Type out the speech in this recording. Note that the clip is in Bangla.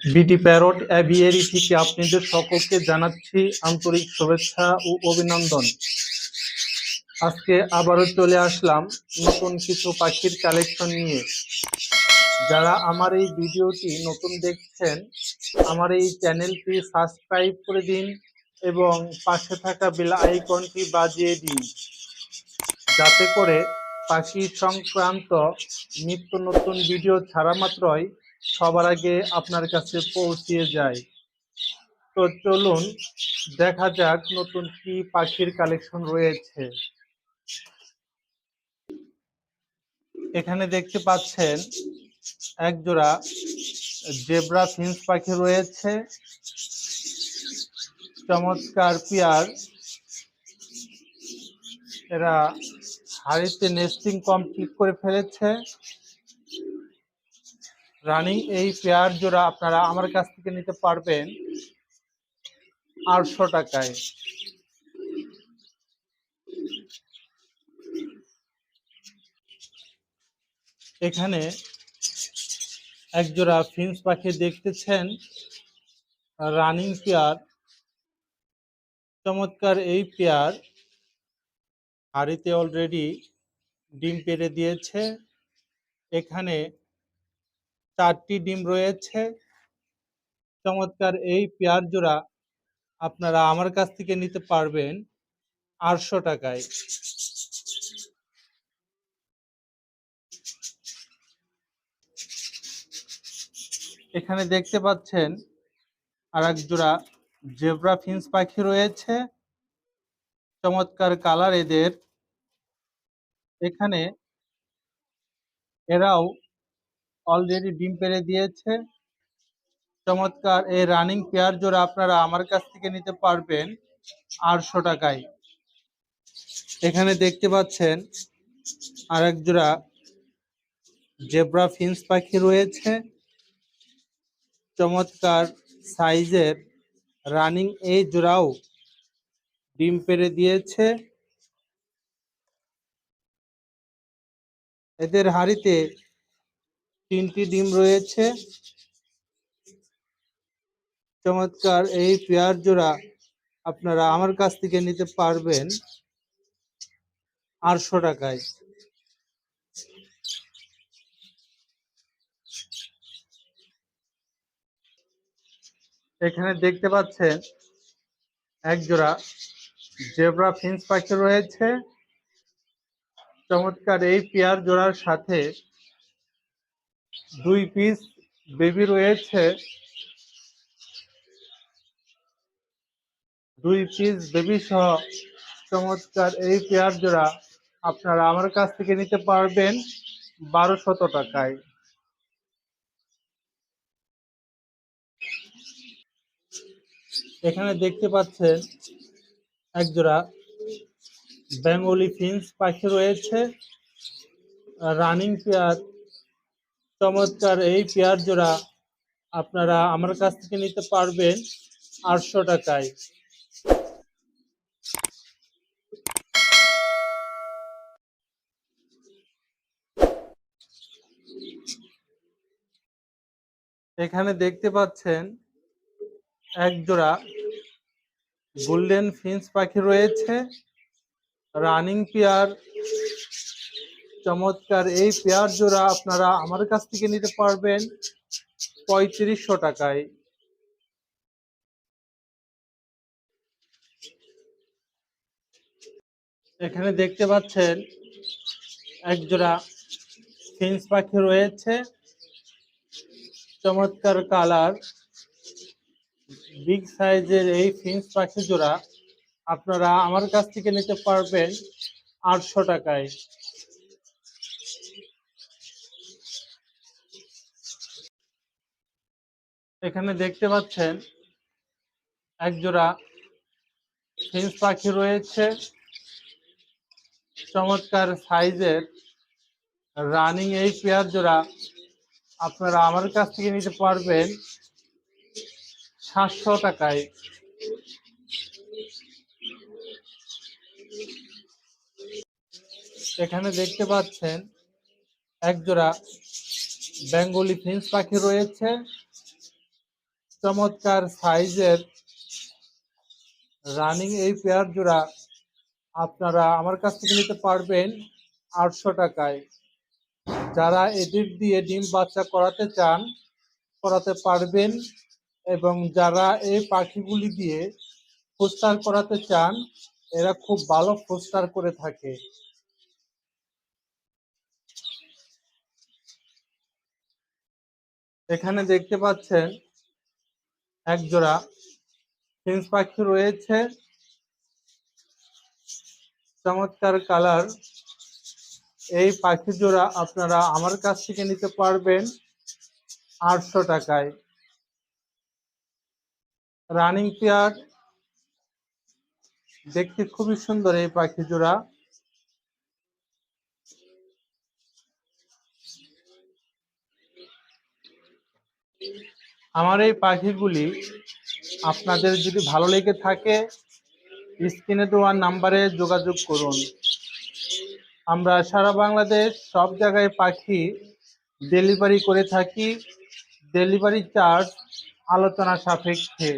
বিটি প্যারট অ্যাভিয়ারি থেকে আপনাদের সকলকে জানাচ্ছি আন্তরিক শুভেচ্ছা ও অভিনন্দন। আজকে আবারও চলে আসলাম নতুন কিছু পাখির কালেকশন নিয়ে। যারা আমার এই ভিডিওটি নতুন দেখছেন, আমার এই চ্যানেলটি সাবস্ক্রাইব করে দিন এবং পাশে থাকা বেল আইকনটি বাজিয়ে দিন। যাতে করে পাখি সংক্রান্ত নিত্য নতুন ভিডিও ছাড়া মাত্রই সবার আগে আপনার কাছে পৌঁছিয়ে যায় তো চলুন, দেখা যাক নতুন কি পাখির কালেকশন রয়েছে। এখানে দেখতে পাচ্ছেন এক জোড়া জেব্রা ফিন্স পাখি রয়েছে। চমৎকার পিয়ার। এরা হাড়িতে নেস্টিং কমপ্লিট করে ফেলেছে। রানিং, এই পেয়ার জোড়া আপনারা আমার কাছ থেকে নিতে পারবেন আটশো টাকায়। এখানে একজোড়া ফিন্স পাখি দেখতেছেন, রানিং পেয়ার। চমৎকার এই পেয়ার হাড়িতে অলরেডি ডিম পেড়ে দিয়েছে। এখানে চারটি ডিম রয়েছে। চমৎকার এই পেয়ার জোড়া আপনারা আমার কাছ থেকে নিতে পারবেন আটশো টাকায়। এখানে দেখতে পাচ্ছেন আর এক জোড়া জেব্রা ফিন্স পাখি রয়েছে। চমৎকার কালার এদের। এখানে এরাও অলরেডি ডিম পেড়ে দিয়েছে। চমৎকার, এই রানিং পেয়ার জোড়া আপনারা আমার কাছ থেকে নিতে পারবেন আটশো টাকায়। এখানে দেখতে পাচ্ছেন আর এক জোড়া জেব্রা ফিন্স পাখি রয়েছে। চমৎকার সাইজের রানিং এই জোড়াও ডিম পেড়ে দিয়েছে। এদের হাড়িতে তিনটি ডিম রয়েছে। চমৎকার, এই পেয়ার জোড়া আপনারা আমার কাছ থেকে নিতে পারবেন আটশো টাকায়। এখানে দেখতে পাচ্ছেন এক জোড়া জেব্রা ফিন্স পাখি রয়েছে। চমৎকার, এই পেয়ার জোড়ার সাথে দুই পিস বেবি রয়েছে। দুই পিস বেবি সহ চমৎকার এই পেয়ার জোড়া আপনারা আমার কাছ থেকে নিতে পারবেন বারোশত টাকায়। এখানে দেখতে পাচ্ছেন এক জোড়া বেঙ্গলি ফিন্স পাখি রয়েছে। রানিং পেয়ার চমৎকার এই পেয়ার জোড়া আপনারা আমার কাছ থেকে নিতে পারবেন আটশো টাকায়। এখানে দেখতে পাচ্ছেন এক জোড়া গোল্ডেন ফিন্স পাখি রয়েছে, রানিং পেয়ার চমৎকার। এই পেয়ার জোড়া আপনারা আমার কাছ থেকে নিতে পারবেন পঁয়ত্রিশশো টাকায়। এখানে দেখতে পাচ্ছেন এক জোড়া ফিন্স পাখি রয়েছে। চমৎকার কালার। বিগ সাইজের এই ফিন্স পাখি জোড়া আপনারা আমার কাছ থেকে নিতে পারবেন আটশো টাকায়। এখানে দেখতে পাচ্ছেন এক জোড়া ফিন্স পাখি রয়েছে। চমৎকার সাইজের রানিং এই পেয়ার জোড়া আপনারা আমার কাছ থেকে নিতে পারবেন সাতশো টাকায়। এখানে দেখতে পাচ্ছেন এক জোড়া বেঙ্গলি ফিন্স পাখি রয়েছে। চমৎকার সাইজের রানিং এই পেয়ার জোড়া আপনারা আমার কাছ থেকে নিতে পারবেন আটশো টাকায়। যারা এদের দিয়ে ডিম বাচ্চা করাতে চান, করাতে পারবেন এবং যারা এই পাখিগুলি দিয়ে ফোস্টার করাতে চান, এরা খুব ভালো ফোস্টার করে থাকে। এখানে দেখতে পাচ্ছেন এক জোড়া ফিন্স পাখি রয়েছে। চমৎকার কালার। এই পাখি জোড়া আপনারা আমার কাছ থেকে নিতে পারবেন আটশো টাকায়। Running pair. দেখতে খুবই সুন্দর এই পাখি জোড়া। আমার এই পাখিগুলি আপনাদের যদি ভালো লেগে থাকে, স্ক্রিনে দেওয়ার নাম্বারে যোগাযোগ করুন। আমরা সারা বাংলাদেশ সব জায়গায় পাখি ডেলিভারি করে থাকি। ডেলিভারি চার্জ আলোচনা সাপেক্ষে।